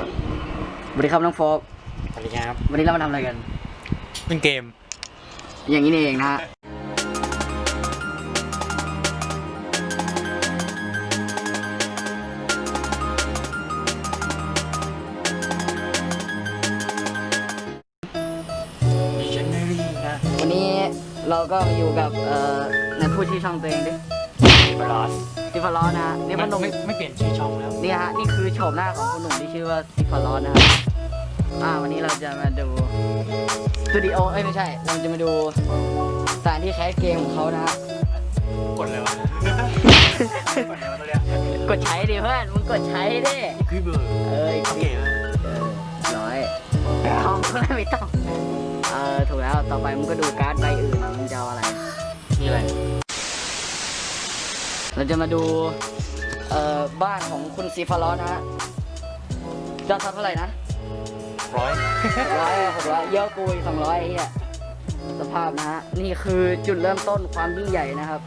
สวัสดีครับน้องโฟกสวัสดีครับ วันนี้เรามาทำอะไรกัน เป็นเกม อย่างนี้นี่เองนะฮะมิชชันนารีนะวันนี้เราก็มาอยู่กับเอ่อในผู้ที่อช่องตัวเองดิบลอส ซิฟาลอสนะฮะนี่พไม่นมไม่ไม่เปลี่ยนชื่อช่องแล้วนี่ฮะนี่คือโฉมหน้าของคุณหนุ่มที่ชื่อว่าซิฟาลอสนะฮะอ่าวันนี้เราจะมาดูสตูดิโอเอ้ยไม่ใช่ เราจะมาดูสถานที่แคสเกมของเขานะฮะกดเลยวะกดเลยวะตัวเนี้ยกดใช้ดิเพื่อนมึงกดใช้ดิคือเบอร์เอ้ยโอเคไหมเออร้อยทองก็ไม่ต้องเออถูกแล้วต่อไปมึงก็ดูการ์ดใบอื่นมึงจะเอาอะไรนี่อะไร เราจะมาดูเอ่อบ้านของคุณซีฟาลอสนะฮะยอดทับเท่าไหร่นะร้อยร้อยหกร้อยเยอะกูอีกสองร้อยไอ้เหี้ยสภาพนะฮะนี่คือจุดเริ่มต้นความยิ่งใหญ่นะครับ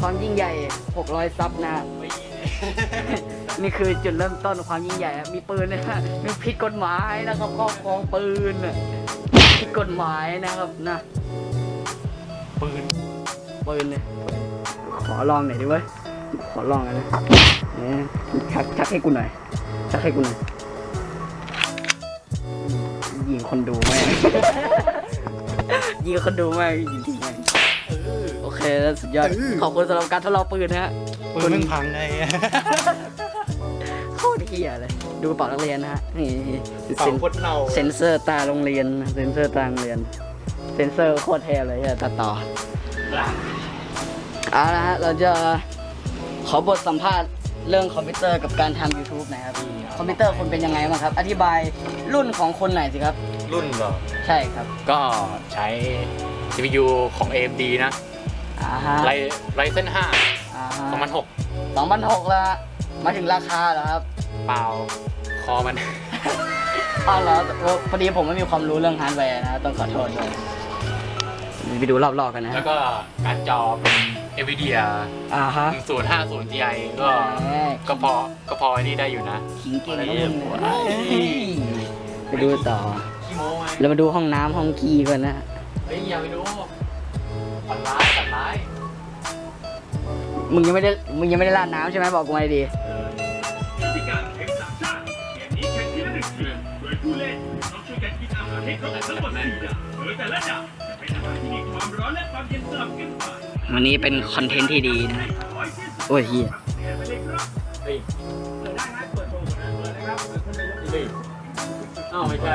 ความยิ่งใหญ่ 600 ซับนะฮะ นี่คือจุดเริ่มต้นความยิ่งใหญ่อะมีปืนนะฮะมีผิดกฎหมายนะครับครอบครองปืนน่ะผิดกฎหมายนะครับนะปืนปืนเนี่ย ขอลองหน่อยดิเว้ย ขอลองหน่อยนะเนี่ยชักชักให้กูหน่อย ชักให้กูหน่อย ยิงคนดูไหมยิงคนดูไหมยิงทิ้งไหมโอเคแล้วสุดยอด ขอบคุณสำหรับการทดลองปืนนะฮะ ปืนมึงพังไงโคตรเฮียเลย ดูกระเป๋านักเรียนนะฮะ นี่เป่าเซ็นโคตรเน่าเซนเซอร์ตาโรงเรียนเซนเซอร์ตาโรงเรียน เซนเซอร์โคตรเท่เลยอะตัดต่อ เอาละฮะเราจะขอบทสัมภาษณ์เรื่องคอมพิวเตอร์กับการทำ YouTube หนะครับ คอมพิวเตอร์คุณเป็นยังไงบ้างครับ อธิบายรุ่นของคนหน่อยสิครับ รุ่นเหรอ ใช่ครับก็ใช้ CPU ของ AMD นะอ่าฮะไรไรเส้น5 อ่าฮะ2006สองพันหกแล้วฮะมาถึงราคาเหรอครับเปล่า คอมัน อ้าวเหรอเออพอดีผมไม่มีความรู้เรื่องฮาร์ดแวร์นะต้องขอโทษด้วยไปดูรอบๆกันนะแล้วก็การดจอเป็น NVIDIA อ่าฮะ1050 Ti ก็แหมก็พอก็พอไอ้นี่ได้อยู่นะ ขิงเก่งนะมึงเอ้ยไปดูต่อ ขี้โม้ไหมเรามาดูห้องน้ำห้องขี้ก่อนนะ เฮ้ยอย่าไปดูฝันร้ายฝันร้ายมึงยังไม่ได้มึงยังไม่ได้ราดน้ำใช่ไหมบอกกูมาดีที่การแข่งสามชาติเกมนี้แข่งทีละหนึ่งทีมโดยผู้เล่นต้องช่วยกันกินอาหารให้ครบทั้งหมดสี่อย่างโดยแต่ละอย่างจะเป็นอาหารที่มีค วันนี้เป็นคอนเทนต์ที่ดีนะอุ้ยเฮียเสียไปเลยครับเฮ้ยเปิดไหมเปิดโชว์นะเปิดนะครับเปิดคนเดียวเฮ้ยอ้าวไม่ใช่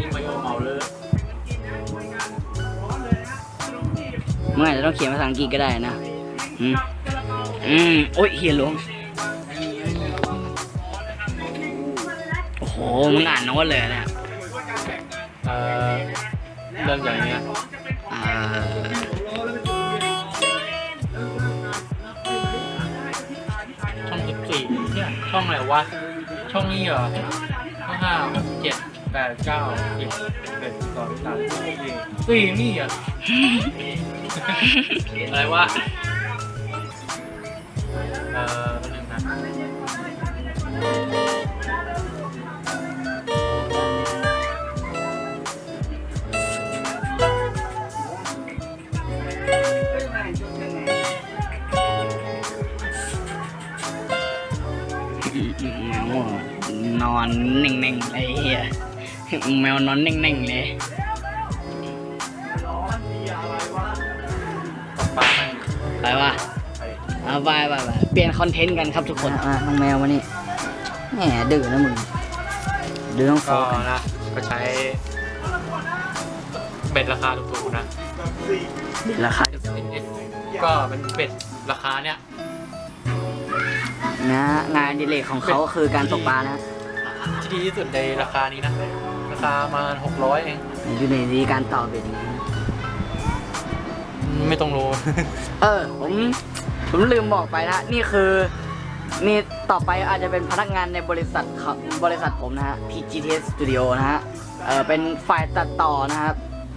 ยิงไปโอเมาเลยกินนะช่วยกันร้อนเลยนะขนมจีบมึงอาจจะต้องเขียนภาษาอังกฤษก็ได้นะ อืม อืม โอ้ยเฮียหลวงโอ้โห มึงอ่านโน้ตเลยนะเอ่อเริ่มจากอย่างเงี้ย ช่องสิบสี่เนี่ยช่องไหนวะ ช่องนี้เหรอช่องห้าหกเจ็ดแปดเก้าสิบเอ็ดสองสามสี่สี่นี่เหรอะอะไรวะ เอ่อแป๊บนึงนะ นอนนิ่งๆเลยเฮียแมวนอนนิ่งๆเลยไปว่ะเอาไปไปไปเปลี่ยนคอนเทนต์กันครับทุกคนอะน้องแมวมานี่แหมดื้อนะมึงดื้อต้องโฟก็กันนะก็ใช้เบ็ดราคาถูกๆนะ ราคาก็เป็นเบ็ดราคาเนี้ย นะงานอดิเลกของเขาก็คือการตกปลานะที่ดีที่สุดในราคานี้นะ ราคามาหกร้อยเอง อยู่ในนี้การต่อเบ็ดนะไม่ต้องรู้ เออผมผมลืมบอกไปนะนี่คือ นี่ต่อไปอาจจะเป็นพนักงานในบริษัทเขาบริษัทผมนะฮะ PGTS Studio นะฮะเออเป็นฝ่ายตัดต่อนะครับ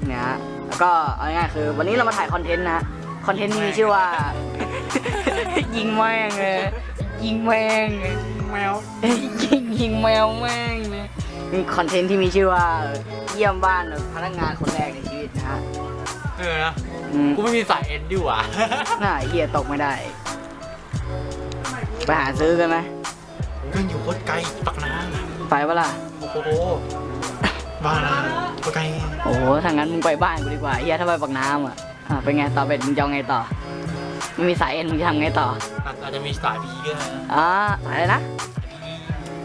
เนี่ยฮะแล้วก็เอาง่ายๆคือ วันนี้เรามาถ่ายคอนเทนต์นะฮะคอนเทนต์ที่มีชื่อว่า ยิงแม่งเลย ยิงแม่งแมวเอ้ยยิงยิงแมวแม่งเลยมีคอนเทนต์ที่มีชื่อว่าเยี่ยมบ้านพนักงานคนแรกในชีวิตนะฮะเออนะอืมกูไม่มีสายเอ็นดีกว่าน่าเฮียตกไม่ได้ ไปหาซื้อกันไหมก็อยู่โคตรไกลปักน้ไปปะล่ะำโอ้โหบ้านะโคตรไกลโอ้โหถ้างั้นมึงไปบ้านกูดีกว่าเฮียถ้าไปปักน้ำอะอะเป็นไงต่อเป็ดมึงจะเอาไงต่อ ไม่มีสายเอ็นมึงจะทำไงต่ออาจจะมีสายพีก็ได้นะอ่าสายอะไรนะ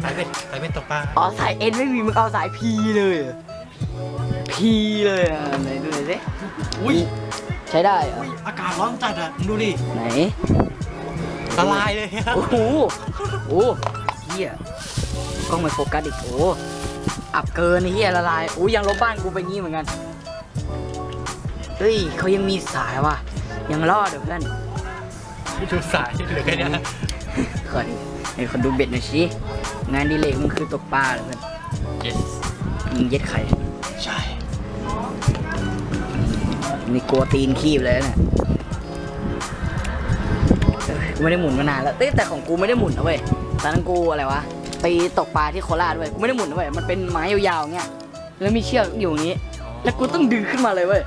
สายเป็ดสายเป็ดตกปลาอ๋อสายเอ็นไม่มีมึงเอาสายพีเลยพีเลยอะไหนดูหน่อยสิอุ้ยใช้ได้เหรออุ้ยอากาศร้อนจัดอะมึงดูดิไหนละลายเลยโอ้โหโอ้เฮียกล้องไม่โฟกัสอีกโอ้อับเกินไอ้เฮียละลายโอ้ยังลบบ้านกูไปงี้เหมือนกันเฮ้ยเขายังมีสายว่ะยังรอดเดี๋ยวเพื่อน ดูสายเหลือแค่เนี้ยขอให้คนดูเบ็ดหน่อยสิงานดีเลกมึงคือตกปลาเหรอเพื่อน yes มึงเย็ดไข่ใช่นี่กลัวตีนคีบเลยนะเนี่ยเอ้ยกูไม่ได้หมุนมานานแล้วเอ้ยแต่ของกูไม่ได้หมุนนะเว้ยตอนนั้นกูอะไรวะไปตกปลาที่โคราชเว้ยกูไม่ได้หมุนนะเว้ยมันเป็นไม้ยาวๆเงี้ยแล้วมีเชือกอยู่อย่างงี้ แล้วกูต้องดึงขึ้นมาเลยเว้ย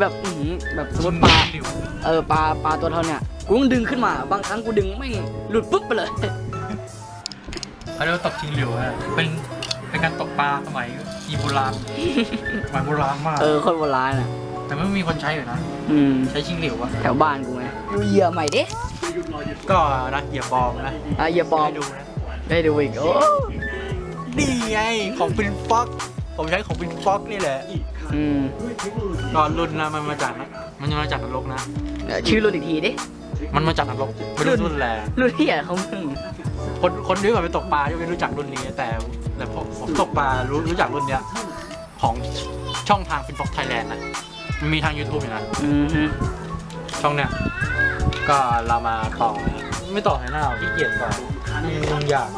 แบบอื้อหือแบบสมมติปลาดิว เออปลาปลาตัวเท่าเนี้ย กูต้องดึงขึ้นมา บางครั้งกูดึงไม่งหลุดปุ๊บไปเลย เขาเรียกว่าตกชิงหลิวอะเป็นเป็นการตกปลาสมัยอีโบราณสมัยโบราณมาก เออคนโบราณอะ แต่ไม่มีคนใช้อยู่นะอืม ใช้ชิงหลิวอะแถวบ้านกูไงดูเหยื่อใหม่ดิก็นะเหยียบบอมนะอะเหยื่อปลอมให้ดูนะได้ดูอีกโอ้นี่ไงของปินฟ็อกผมใช้ของปินฟ็อกนี่แหละอืมตอนรุ่นนะมันมาจากนะมันมาจากนรกนะ เดี๋ยวชื่อรุ่นอีกทีดิ มันมาจากนรกไม่รู้รุ่นแหละรุ่นที่อะเขามึงคนคนที่ก่อนไปตกปลายังไม่รู้จักรุ่นนี้ แต่แต่ผมผมตกปลารู้รู้จักรุ่นเนี้ย ของช่องทางฟินฟ็อกไทยแลนด์นะมันมีทาง YouTube อยู่นะ อืมฮึช่องเนี้ยก็เรามาต่อ ไม่ต่อในหน้าหรอกขี้เกียจต่อยุ่งยาก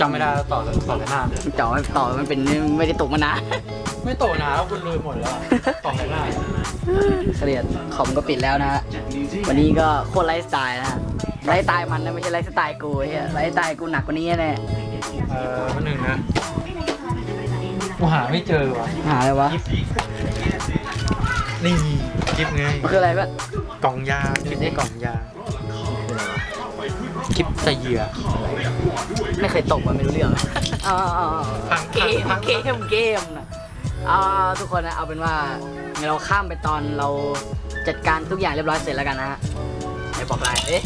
จำไม่ได้แล้วต่อต่อในหน้าต่อไม่ต่อมันเป็นไม่ได้ตกมานาน ไม่โตนะแล้วคุณลืมหมดแล้วอะต่อในหน้าเสลียดคอมก็ปิดแล้วนะฮะวันนี้ก็โคตรไลฟ์สไตล์นะฮะไลฟ์สไตล์มันนะไม่ใช่ไลฟ์สไตล์กูเฮียไลฟ์สไตล์กูหนักกว่านี้แน่เออมันหนึ่งนะกูหาไม่เจอว่ะหาอะไรวะนี่คลิปไงมันคืออะไรเพื่อนกล่องยาคลิปนี้กล่องยาคลิปใส่เหยื่อไม่เคยตกมันไม่รู้เรื่องอ๋ออ๋ออ๋อพังเกมพังเกมเกมนะเอาเอาทุกคนนะเอาเป็นว่าเราข้ามไปตอนเราจัดการทุกอย่างเรียบร้อยเสร็จแล้วกันนะฮะไหนบอกลายเอ๊ะ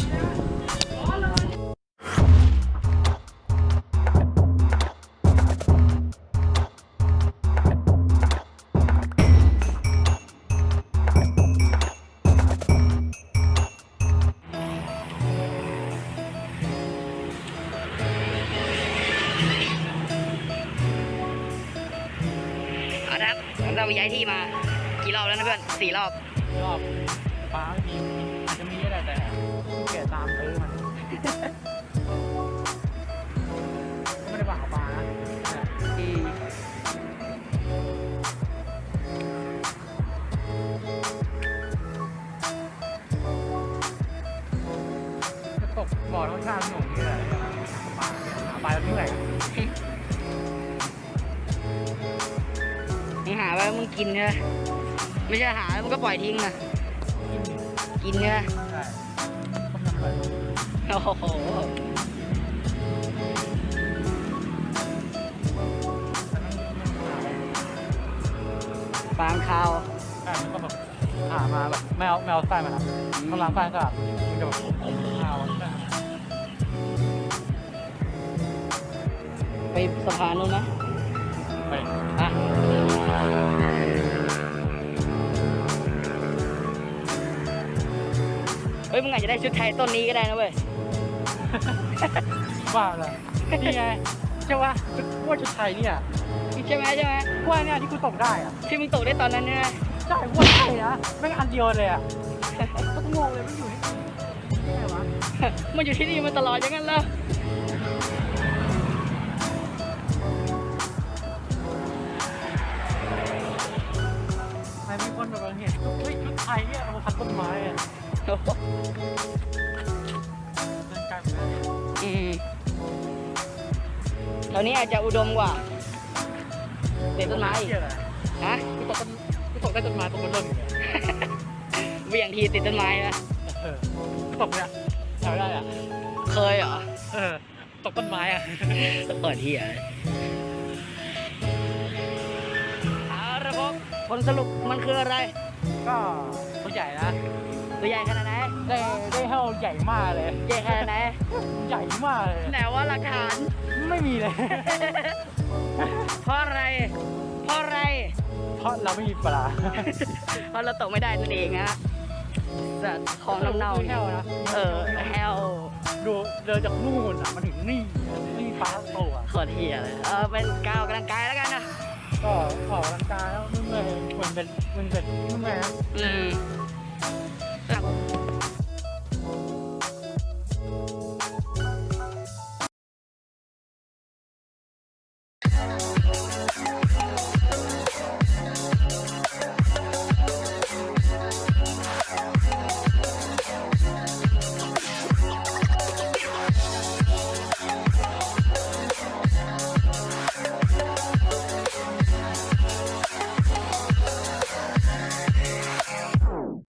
เราย้ายที่มา กี่รอบแล้วนะเพื่อนสี่รอบรอบฟ้าไม่มี กินใช่ไหมไม่ใช่หาแล้วมึงก็ปล่อยทิ้งนะกินใช่ไหมใช่ต้มยำเลยโอ้โหฟางข้าวใช่มันก็แบบหามาแบบไม่เอาไม่เอาไส้มานะต้องล้างไส้ก็แบบมันจะแบบข้าวไปสะพานนู้นนะไปอะ ฮ้ยมึงอาจจะได้ชุดไทยต้นนี้ก็ได้นะเว้ยว่าเลยนี่ไงใช่ปะว่าชุดไทยเนี่ยใช่ไหมใช่ไหมว่าเนี่ยที่กูตกได้อะที่มึงตกได้ตอนนั้นใช่ไหมใช่ว่าใช่นะไม่งอันเดียวเลยอะก็งงเลยมันอยู่ที่ไหนวะมันอยู่ที่นี่มาตลอดอย่างนั้นเหร มีคนแบบเห็นเฮ้ยชุดไทยเนี่ยเอามาพันต้นไม้อะโอ้โหเดินไกลเหมือนกันอืมถวนี้อาจจะอุดมกว่าติดต้นไม้อีกเหี้ยอะไรฮะกูตกต้นกูตกได้ต้นไม้ตรงบนต้นเบี่ยงทีติดต้นไม้นะเออตกเนี่ยแถวได้อะเคยเหรอ เออตกต้นไม้อะเปิดที่อะไรเอา ผลสรุปมันคืออะไร ก็ตัวใหญ่นะตัวใหญ่ขนาดไหนได้ได้เท่าใหญ่มากเลยใหญ่ขนาดไหนใหญ่มากเลยไหนว่าหลักฐานไม่มีเลย เพราะอะไร เพราะอะไร เพราะเราไม่มีปลาเพราะเราตกไม่ได้นั่นเองฮะสัตว์ของน้ำเน่าแห้วนะเออแฮวดูเดินจากนู่นอะมาถึงนี่นี่ปลาทั้งตัวโคตรเฮียเลยเออเป็นก้าวกำลังกายแล้วกันนะ ก็ออกกำลังกายแล้วมันเหนื่อยมันเป็นมันเป็นมันเหนื่อยนะอืมหลัง